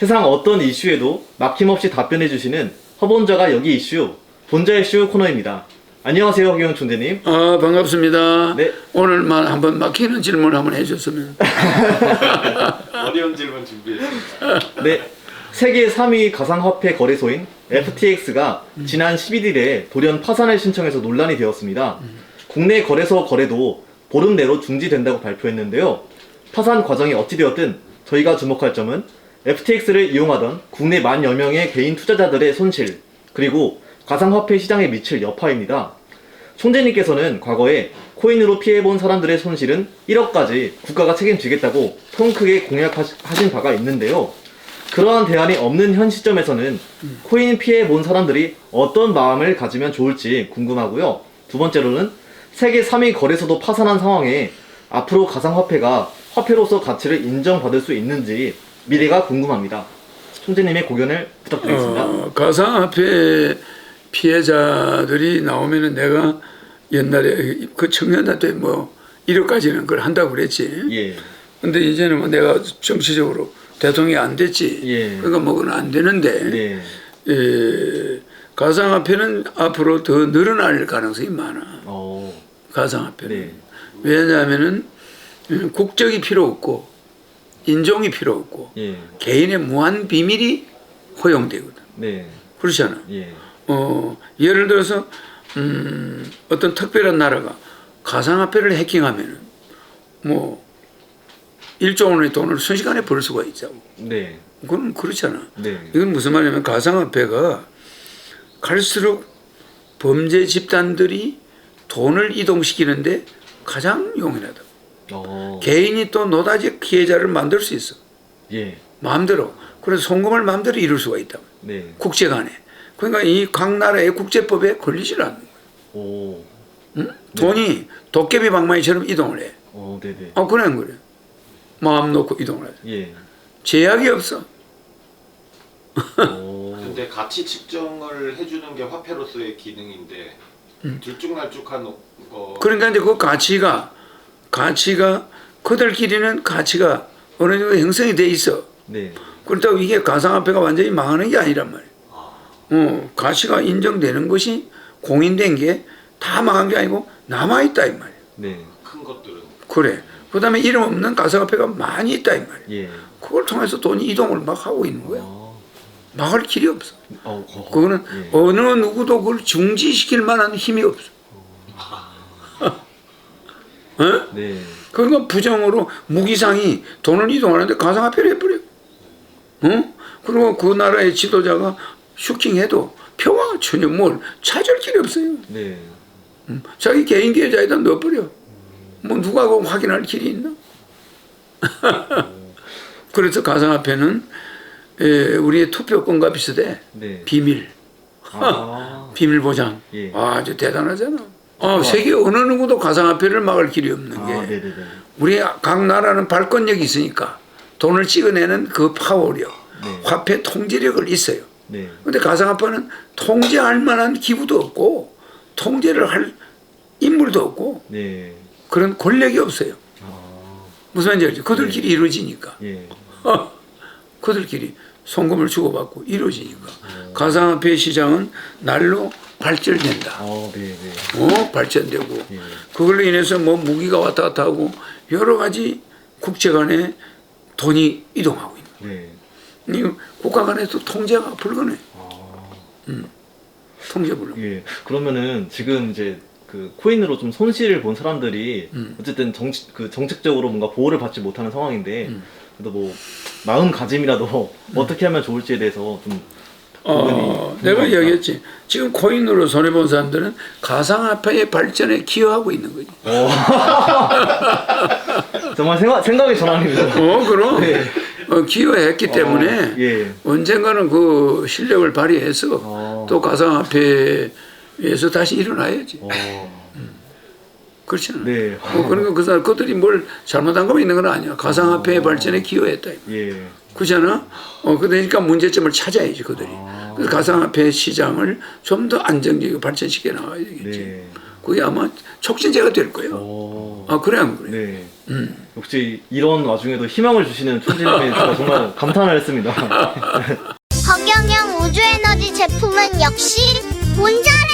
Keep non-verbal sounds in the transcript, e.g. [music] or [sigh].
세상 어떤 이슈에도 막힘없이 답변해 주시는 허본자가 여기 이슈, 본자 이슈 코너입니다. 안녕하세요, 허경 총재님. 아 반갑습니다. 네. 오늘만 한번 막히는 질문 한번 해줬으면. [laughs] 어려운 질문 준비했습니다. 네. 세계 3위 가상화폐 거래소인 FTX가 지난 11일에 돌연 파산을 신청해서 논란이 되었습니다. 국내 거래소 거래도 보름 내로 중지된다고 발표했는데요. 파산 과정이 어찌되었든 저희가 주목할 점은 FTX를 이용하던 국내 만 여 명의 개인 투자자들의 손실, 그리고 가상화폐 시장에 미칠 여파입니다. 총재님께서는 과거에 코인으로 피해본 사람들의 손실은 1억까지 국가가 책임지겠다고 통 크게 공약하신 바가 있는데요. 그러한 대안이 없는 현 시점에서는 코인 피해 본 사람들이 어떤 마음을 가지면 좋을지 궁금하고요. 두 번째로는 세계 3위 거래소도 파산한 상황에 앞으로 가상화폐가 화폐로서 가치를 인정받을 수 있는지 미래가 궁금합니다. 총재님의 고견을 부탁드리겠습니다. 어, 가상화폐 피해자들이 나오면은 내가 옛날에 그 청년한테 뭐 1억까지는 그걸 한다고 그랬지. 예, 근데 이제는 뭐 내가 정치적으로 대통령이 안 됐지. 예. 그러니까 뭐 그건 안 되는데. 네, 예, 가상화폐는 앞으로 더 늘어날 가능성이 많아. 어, 가상화폐는. 네, 왜냐하면은 음, 국적이 필요 없고 인종이 필요 없고 예, 개인의 무한 비밀이 허용되거든. 네, 그렇잖아. 예, 어, 예를 들어서 음, 어떤 특별한 나라가 가상화폐를 해킹하면은 뭐 1조 원의 돈을 순식간에 벌 수가 있자고. 네, 그건 그렇잖아. 네, 이건 무슨 말이냐면 가상화폐가 갈수록 범죄 집단들이 돈을 이동시키는데 가장 용이하다. 어, 개인이 또 노다지 피해자를 만들 수 있어. 예, 마음대로. 그래서 송금을 마음대로 이룰 수가 있다. 네, 국제 간에. 그러니까 이 각 나라의 국제법에 걸리질 않는 거야. 오, 응? 돈이 도깨비 방망이처럼 이동을 해. 어, 네, 네, 아, 그래, 안 그래. 마음 놓고 이동을 하지. 예, 제약이 없어. 오, [laughs] 근데 가치 측정을 해주는 게 화폐로서의 기능인데 들쭉날쭉한 거 그러니까 이제 그 가치가, 가치가, 그들끼리는 가치가 어느 정도 형성이 돼 있어. 네, 그렇다고 이게 가상화폐가 완전히 망하는 게 아니란 말이야. 아, 어, 가치가 인정되는 것이 공인된 게 다 망한 게 아니고 남아있다, 이 말이야. 네, 큰 것들은 그래. 그 다음에 이름 없는 가상화폐가 많이 있다, 이 말이야. 예, 그걸 통해서 돈이 이동을 막 하고 있는 거야. 어, 막을 길이 없어. 어, 어, 그거는 예. 어느 누구도 그걸 중지시킬 만한 힘이 없어. 어? 네, 그러니까 부정으로 무기상이 돈을 이동하는데 가상화폐를 해버려. 어? 그리고 그 나라의 지도자가 슈킹해도 표가 전혀 뭘 찾을 길이 없어요. 네, 음, 자기 개인 계좌에다 넣어버려. 뭐 누가 그거 확인할 길이 있나? [laughs] 그래서 가상화폐는 에, 우리의 투표권과 비슷해. 네, 비밀, 아, [laughs] 비밀 보장. 예. 아주 대단하잖아. 아, 세계 어느 누구도 가상화폐를 막을 길이 없는 게 아, 네, 네, 네, 우리 각 나라는 발권력이 있으니까 돈을 찍어내는 그 파워력, 네. 화폐 통제력을 있어요. 네, 근데 가상화폐는 통제할 만한 기구도 없고 통제를 할 인물도 없고 네, 그런 권력이 없어요. 아, 무슨 말인지 알죠? 그들끼리 이루어지니까. 예, [laughs] 그들끼리 송금을 주고받고 이루어지니까. 가상화폐 시장은 날로 발전된다. 어, 네, 네, 어? 발전되고. 예, 그걸로 인해서 뭐 무기가 왔다 갔다 하고 여러 가지 국제 간에 돈이 이동하고 있는 네, 거예요. 이 국가 간에도 통제가 불가능해. 아, 통제 불가능. 예. 그러면은 지금 이제 그 코인으로 좀 손실을 본 사람들이 음. 어쨌든 정치 그 정책적으로 뭔가 보호를 받지 못하는 상황인데 음. 그래도 뭐 마음가짐이라도 [laughs] 어떻게 하면 좋을지에 대해서 좀 어, 내가. 이야기했지. 지금 코인으로 손해 본 사람들은 가상화폐의 발전에 기여하고 있는 거지. [laughs] 정말 생각 생각의 전환입니다. 어, 그럼. 네. 어, 기여했기 때문에 어, 예. 언젠가는 그 실력을 발휘해서 어. 또 가상화폐에서 다시 일어나야지. 어, 그렇잖아. 네. 어, 그러니까 그 사람 그들이 뭘 잘못한 거 있는 건 아니야. 가상화폐 의 발전에 기여했다. 예. 그잖아. 어, 그러니까 문제점을 찾아야지 그들이. 아. 그래서 가상화폐 시장을 좀 더 안정적이고 발전시켜 나가야 되겠지. 네. 그게 아마 촉진제가 될 거예요. 어. 아 그래 안 그래? 네. 역시 이런 와중에도 희망을 주시는 천지님이 제가 [laughs] 정말 감탄을 했습니다. [laughs] 허경영 우주에너지 제품은 역시 온전해!